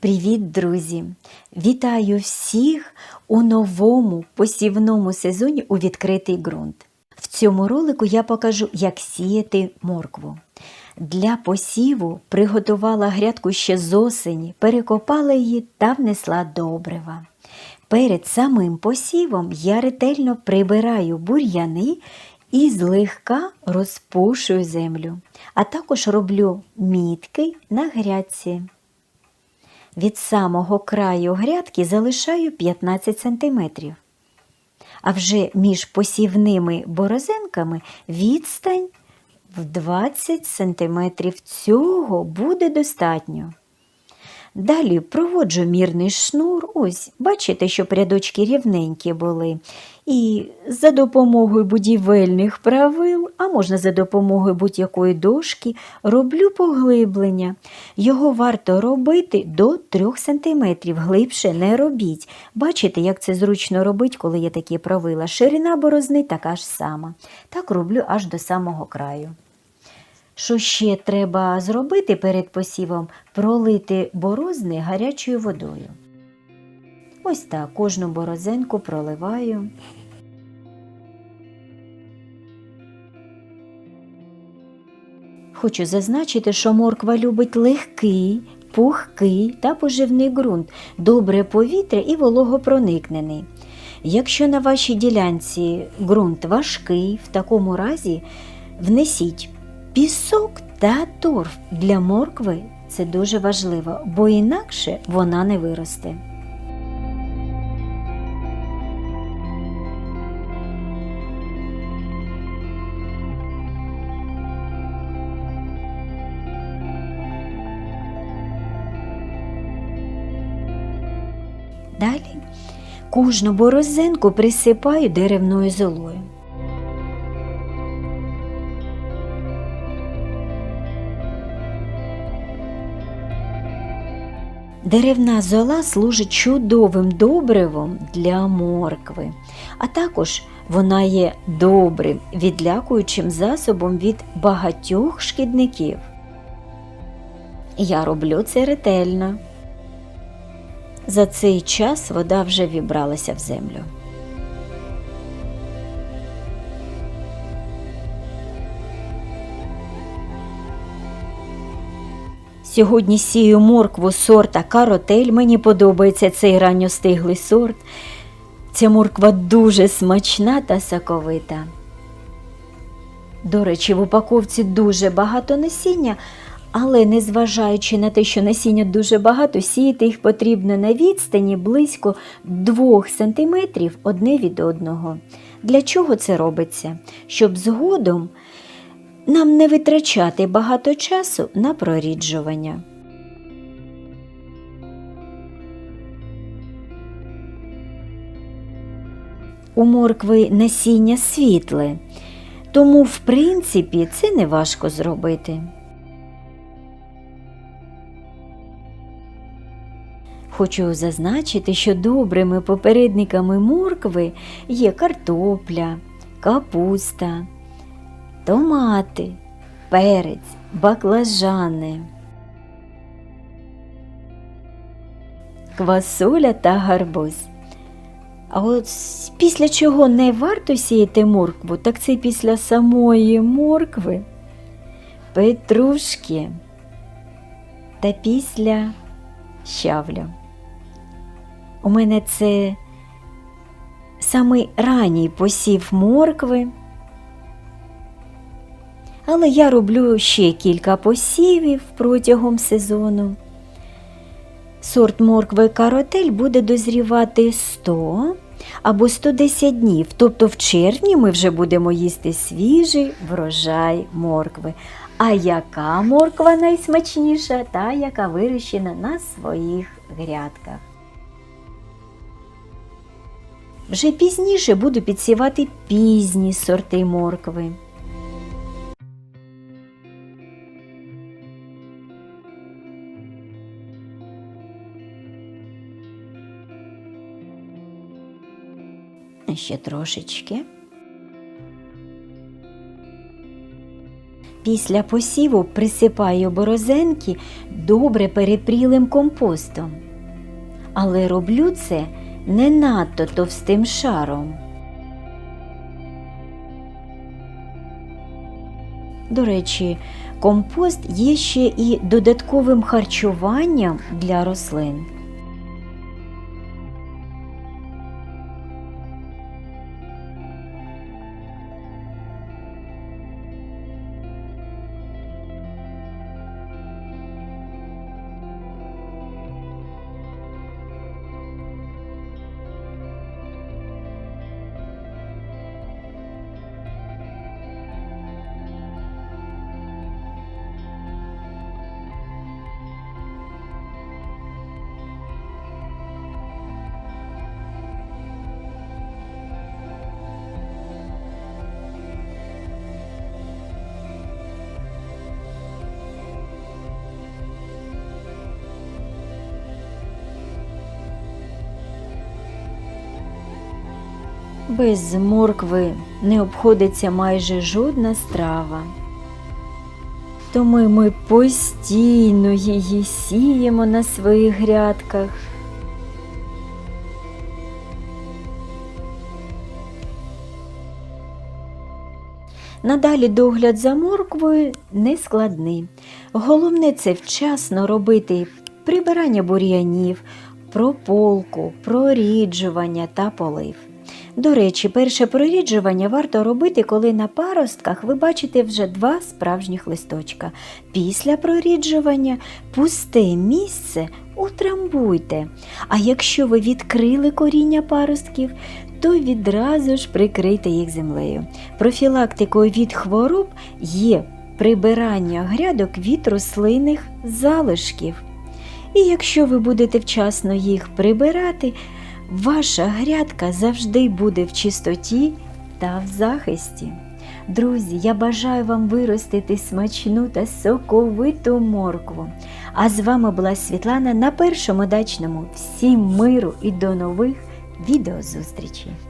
Привіт, друзі! Вітаю всіх у новому посівному сезоні у відкритий ґрунт. В цьому ролику я покажу, як сіяти моркву. Для посіву приготувала грядку ще з осені, перекопала її та внесла добрива. Перед самим посівом я ретельно прибираю бур'яни і злегка розпушую землю, а також роблю мітки на грядці. Від самого краю грядки залишаю 15 см. А вже між посівними борозенками відстань в 20 см. Цього буде достатньо. Далі проводжу мірний шнур. Ось, бачите, щоб рядочки рівненькі були. І за допомогою будівельних правил, а можна за допомогою будь-якої дошки, роблю поглиблення. Його варто робити до 3 см, глибше не робіть. Бачите, як це зручно робити, коли є такі правила. Ширина борозни така ж сама. Так роблю аж до самого краю. Що ще треба зробити перед посівом? Пролити борозни гарячою водою. Ось так кожну борозенку проливаю. Хочу зазначити, що морква любить легкий, пухкий та поживний ґрунт, добре повітря і вологопроникнений. Якщо на вашій ділянці ґрунт важкий, в такому разі внесіть пісок та торф для моркви це дуже важливо, бо інакше вона не виросте. Далі кожну борозенку присипаю деревною золою. Деревна зола служить чудовим добривом для моркви, а також вона є добрим відлякуючим засобом від багатьох шкідників. Я роблю це ретельно. За цей час вода вже вібралася в землю. Сьогодні сію моркву сорта каротель. Мені подобається цей ранньостиглий сорт. Ця морква дуже смачна та соковита. До речі, в упаковці дуже багато насіння, але незважаючи на те, що насіння дуже багато, сіяти їх потрібно на відстані близько 2 см одне від одного. Для чого це робиться? Щоб згодом нам не витрачати багато часу на проріджування. У моркви насіння світле, тому, в принципі, це не важко зробити. Хочу зазначити, що добрими попередниками моркви є картопля, капуста, томати, перець, баклажани, квасоля та гарбуз. А от після чого не варто сіяти моркву, так це після самої моркви, петрушки та після щавлю. У мене це самий ранній посів моркви. Але я роблю ще кілька посівів протягом сезону. Сорт моркви каротель буде дозрівати 100 або 110 днів, тобто в червні ми вже будемо їсти свіжий врожай моркви. А яка морква найсмачніша, та яка вирощена на своїх грядках. Вже пізніше буду підсівати пізні сорти моркви. Ще трошечки. Після посіву присипаю борозенки добре перепрілим компостом. Але роблю це не надто товстим шаром. До речі, компост є ще і додатковим харчуванням для рослин. Без моркви не обходиться майже жодна страва. Тому ми постійно її сіємо на своїх грядках. Надалі догляд за морквою не складний. Головне це вчасно робити прибирання бур'янів, прополку, проріджування та полив. До речі, перше проріджування варто робити, коли на паростках ви бачите вже два справжніх листочка. Після проріджування пусте місце утрамбуйте. А якщо ви відкрили коріння паростків, то відразу ж прикрийте їх землею. Профілактикою від хвороб є прибирання грядок від рослинних залишків. І якщо ви будете вчасно їх прибирати, ваша грядка завжди буде в чистоті та в захисті. Друзі, я бажаю вам виростити смачну та соковиту моркву. А з вами була Світлана на першому дачному. Всім миру і до нових відеозустрічей!